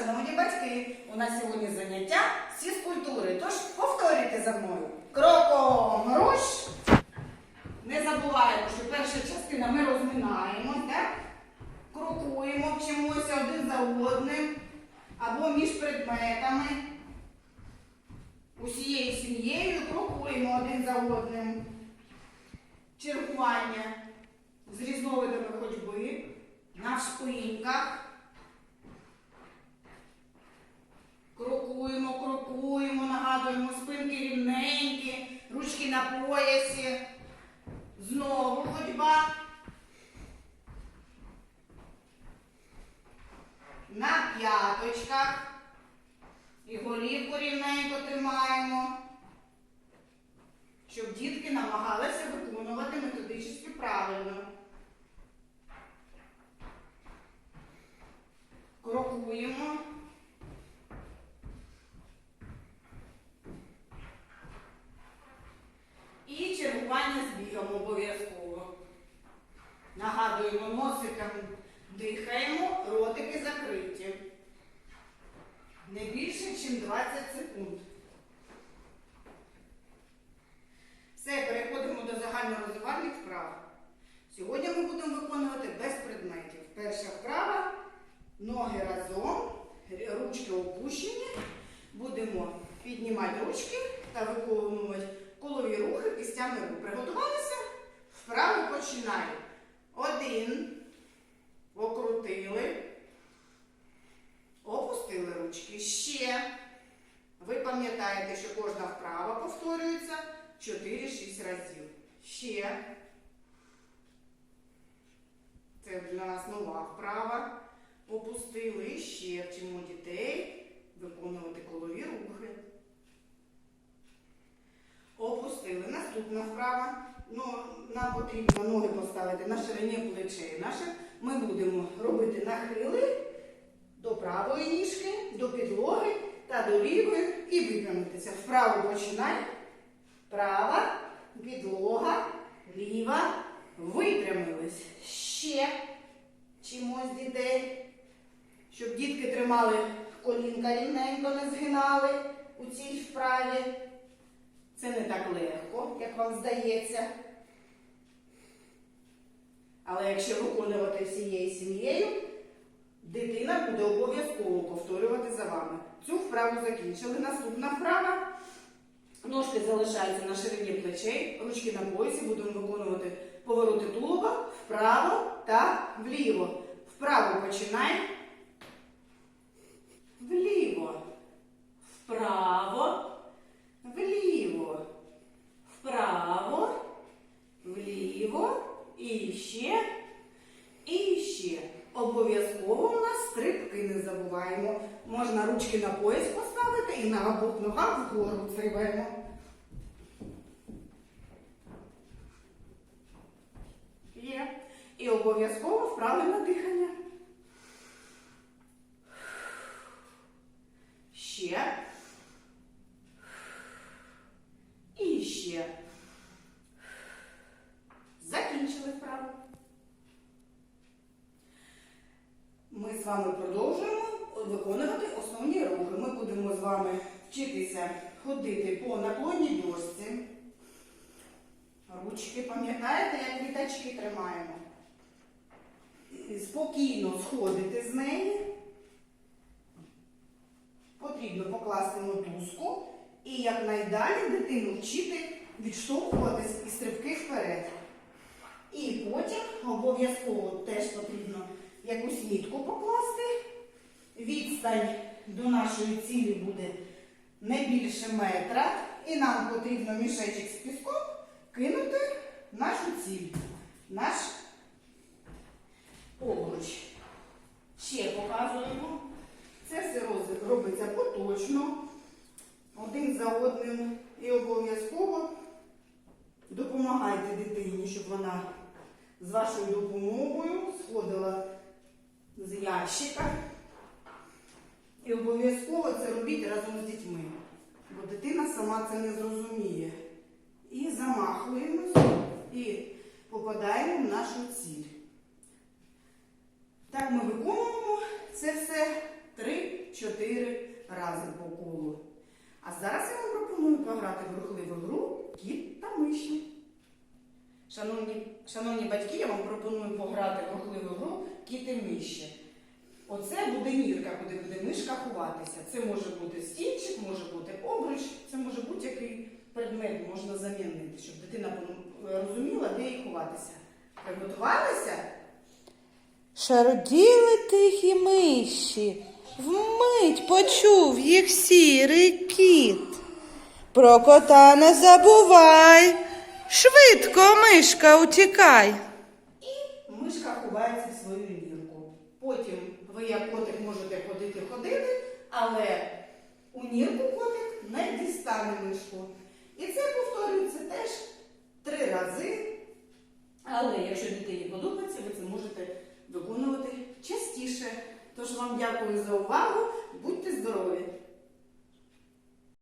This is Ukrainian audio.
шановні батьки, у нас сьогодні заняття з фізкультури. Тож повторюйте за мною. Кроком руш. Не забуваємо, що перша частина ми розминаємось, так? крокуємо, вчимося один за одним або між предметами. Усією сім'єю крокуємо один за одним. Чергування з різновидами ходьби на шпиньках. Крокуємо, крокуємо, нагадуємо спинки рівненькі, ручки на поясі. Знову ходьба. На п'яточках. І голівку рівненько тримаємо. Щоб дітки намагалися виконувати методично правильно. Крокуємо. І чергування з бігом обов'язково. Нагадуємо, носиком дихаємо, ротики закриті. Не більше, ніж 20 секунд. Все, переходимо до загальнорозвивальних вправ. Сьогодні ми будемо виконувати без предметів. Перша вправа, ноги разом, ручки опущені. Будемо піднімати ручки та виконувати колові рухи кистями рук. Приготувалися? Вправо починаємо. Один. Покрутили. Опустили ручки. Ще. Ви пам'ятаєте, що кожна вправа повторюється 4-6 разів. Ще. Це для нас нова вправа. Опустили ще вчимо дітей виконувати колові рухи. Опустили. Наступна вправа. Ну, нам потрібно ноги поставити на ширині плечей наших. Ми будемо робити нахили до правої ніжки, до підлоги та до лівої і випрямитися. Вправо починай. Права, підлога, ліва. Випрямились. Ще чимось дітей. Щоб дітки тримали колінка рівненько, не згинали у цій вправі. Це не так легко, як вам здається. Але якщо виконувати всією сім'єю, дитина буде обов'язково повторювати за вами. Цю вправу закінчили. Наступна вправа. Ножки залишаються на ширині плечей, ручки на поясі, будемо виконувати повороти тулуба вправо та вліво. Вправо починай. Вліво. Вправо. Вліво. Вправо. Вліво. І ще. І ще. Обов'язково у нас стрибки не забуваємо. Можна ручки на пояс поставити і на обох ногах вгору стрибаємо. Є. І обов'язково вправи на дихання. Ще. І ще. Закінчили вправу. Ми з вами продовжуємо виконувати основні рухи. Ми будемо з вами вчитися ходити по наклонній дошці. Ручки, пам'ятаєте, як літачки тримаємо? Спокійно сходити з неї. Потрібно покласти мотузку і якнайдалі дитину вчити відштовхуватись і стрибки вперед. І потім обов'язково теж потрібно якусь мітку покласти. Відстань до нашої цілі буде не більше метра. І нам потрібно мішечок з піском кинути нашу ціль, наш обруч. Ще показуємо. Це все робиться поточно, один за одним. І обов'язково допомагайте дитині, щоб вона з вашою допомогою сходила з ящика. І обов'язково це робіть разом з дітьми, бо дитина сама це не зрозуміє. І замахуємось і попадаємо в нашу ціль. Так ми виконуємо це все 3-4 рази по колу. А зараз я вам пропоную пограти в рухливу гру кіт та миші. Шановні, шановні батьки, я вам пропоную пограти в рухливу гру кіт і миші. Оце буде нірка, куди буде мишка ховатися. Це може бути стільчик, може бути обруч, це може будь-який предмет можна замінити, щоб дитина розуміла, де їй ховатися. Приготувалися? Шароділи тихі миші, вмить почув їх сірий кіт. Про кота не забувай, швидко мишка утікай. І Мишка ховається в свою нірку. Потім ви, як котик, можете ходити ходити, але у нірку котик не дістане мишку. І це повторюється теж три рази. Але якщо дитині подобається, ви це можете виконувати частіше. Тож вам дякую за увагу. Будьте здорові!